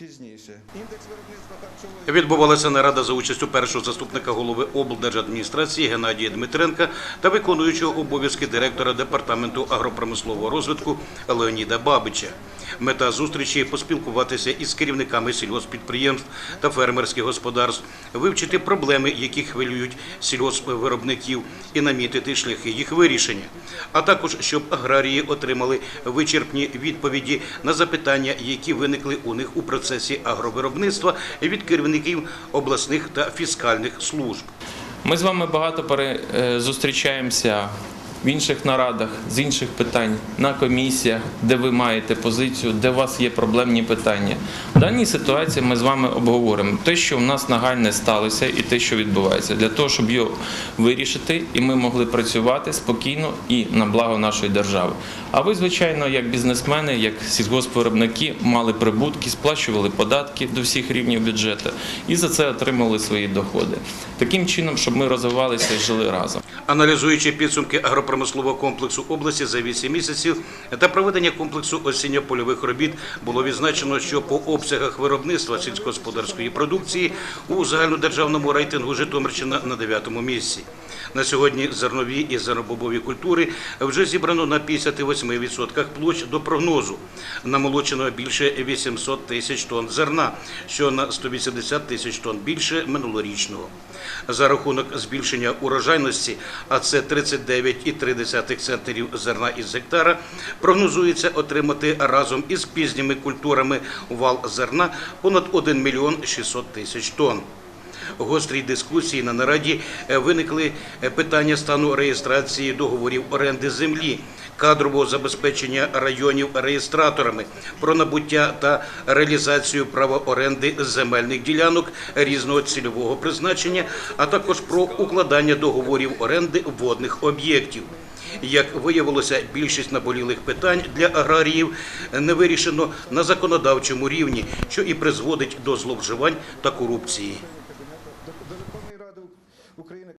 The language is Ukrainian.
пізніше. Індекс виробництва харчової Відбувалася нарада за участю першого заступника голови облдержадміністрації Геннадія Дмитренка та виконуючого обов'язки директора департаменту агропромислового розвитку Леоніда Бабича. Мета зустрічі поспілкуватися із керівниками сільгоспідприємств та фермерських господарств, вивчити проблеми, які хвилюють сільгоспвиробників, і намітити шляхи їх вирішення. А також щоб аграрії отримали вичерпні відповіді на запитання, які виникли у них у процесі агровиробництва від керівників обласних та фіскальних служб. Ми з вами багато пере- е, зустрічаємося в інших нарадах з інших питань на комісіях, де ви маєте позицію, де у вас є проблемні питання. В даній ситуації ми з вами обговоримо те, що в нас нагальне сталося, і те, що відбувається, для того, щоб його вирішити, і ми могли працювати спокійно і на благо нашої держави. А ви, звичайно, як бізнесмени, як сільгоспвиробники, мали прибутки, сплачували податки до всіх рівнів бюджету і за це отримали свої доходи. Таким чином, щоб ми розвивалися і жили разом. Аналізуючи підсумки агропромислового комплексу області за 8 місяців та проведення комплексу осінньо-польових робіт, було відзначено, що по обсягах виробництва сільськогосподарської продукції у загальнодержавному рейтингу Житомирщина на 9-му місці. На сьогодні зернові і зернобобові культури вже зібрано на 58% площ до прогнозу. Намолочено більше 800 тисяч тонн зерна, що на 180 тисяч тонн більше минулорічного. За рахунок збільшення урожайності, а це 39,3 центнерів зерна із гектара, прогнозується отримати разом із пізніми культурами вал зерна понад 1 мільйон 600 тисяч тонн. Гострій дискусії на нараді е, виникли е, питання стану реєстрації договорів оренди землі, кадрового забезпечення районів реєстраторами, про набуття та реалізацію права оренди земельних ділянок різного цільового призначення, а також про укладання договорів оренди водних об'єктів. Як виявилося, більшість наболілих питань для аграріїв не вирішено на законодавчому рівні, що і призводить до зловживань та корупції.